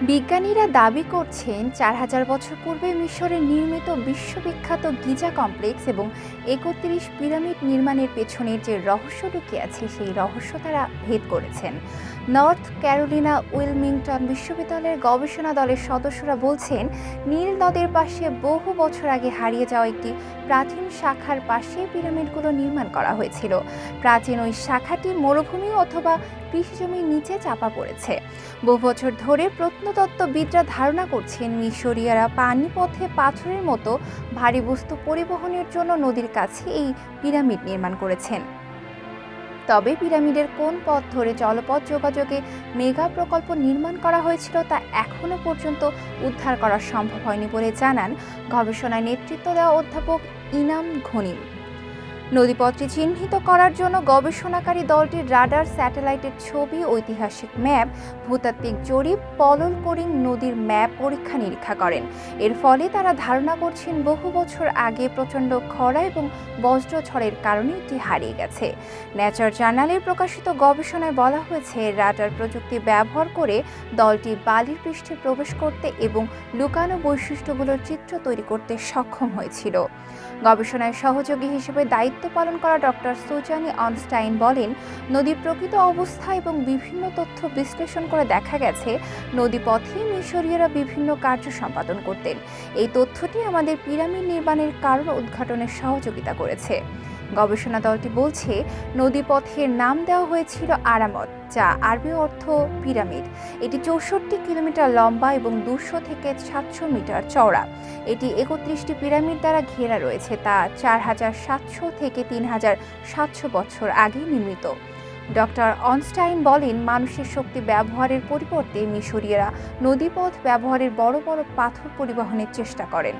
বিজ্ঞানীরা দাবি করছেন, চার হাজার বছর পূর্বে মিশরে নির্মিত বিশ্ববিখ্যাত গিজা কমপ্লেক্স এবং একত্রিশ পিরামিড নির্মাণের পেছনের যে রহস্য লুকিয়ে আছে, সেই রহস্য তারা ভেদ করেছেন। নর্থ ক্যারোলিনা উইলমিংটন বিশ্ববিদ্যালয়ের গবেষণা দলের সদস্যরা বলছেন, নীল নদের পাশে বহু বছর আগে হারিয়ে যাওয়া একটি প্রাচীন শাখার পাশে পিরামিডগুলো নির্মাণ করা হয়েছিল। প্রাচীন ওই শাখাটি মরুভূমি অথবা কৃষিজমির নিচে চাপা পড়েছে। বহু বছর ধরে প্রত্নতত্ত্ববিদরা ধারণা করছেন মিশরীয়রা পানিপথে পাথরের মতো ভারী বস্তু পরিবহনের জন্য নদীর কাছে এই পিরামিড নির্মাণ করেছেন। তবে পিরামিডের কোন পথ ধরে জলপথ যোগাযোগে মেগা প্রকল্প নির্মাণ করা হয়েছিল তা এখনও পর্যন্ত উদ্ধার করা সম্ভব হয়নি বলে জানান গবেষণায় নেতৃত্ব দেওয়া অধ্যাপক ইনাম ঘনিম নদীপথটি চিহ্নিত করার জন্য গবেষণাকারী দলটির রাডার স্যাটেলাইটের ছবি, ঐতিহাসিক ম্যাপ, ভূতাত্ত্বিক জরিপ, পলল করিং নদীর ম্যাপ পরীক্ষা নিরীক্ষা করেন। এর ফলে তারা ধারণা করছেন বহু বছর আগে প্রচণ্ড খরা এবং বজ্রঝড়ের কারণে এটি হারিয়ে গেছে। ন্যাচার জার্নালে প্রকাশিত গবেষণায় বলা হয়েছে, রাডার প্রযুক্তি ব্যবহার করে দলটি বালির পৃষ্ঠে প্রবেশ করতে এবং লুকানো বৈশিষ্ট্যগুলোর চিত্র তৈরি করতে সক্ষম হয়েছিল। গবেষণায় সহযোগী হিসেবে দায়িত্ব পালন করা ডক্টর সুজানি অনস্টাইন বলেন নদীর প্রকৃত অবস্থা এবং বিভিন্ন তথ্য বিশ্লেষণ করে দেখা গেছে নদীপথে মিশরীয়রা বিভিন্ন কার্য সম্পাদন করতেন। এই তথ্যটি আমাদের পিরামিড নির্মাণের কারণ উদ্ঘাটনে সহযোগিতা করেছে। গবেষণা দলটি বলছে নদীপথের নাম দেওয়া হয়েছিল আরামত, যা আরবি অর্থ পিরামিড। এটি চৌষট্টি কিলোমিটার লম্বা এবং দুশো থেকে সাতশো মিটার চওড়া। এটি একত্রিশটি পিরামিড দ্বারা ঘেরা রয়েছে, তা চার হাজার সাতশো থেকে তিন হাজার সাতশো বছর আগে নির্মিত। ডক্টর অনস্টাইন বলেন, মানুষের শক্তি ব্যবহারের পরিবর্তে মিশরীয়রা নদীপথ ব্যবহারের বড় বড় পাথর পরিবহনের চেষ্টা করেন।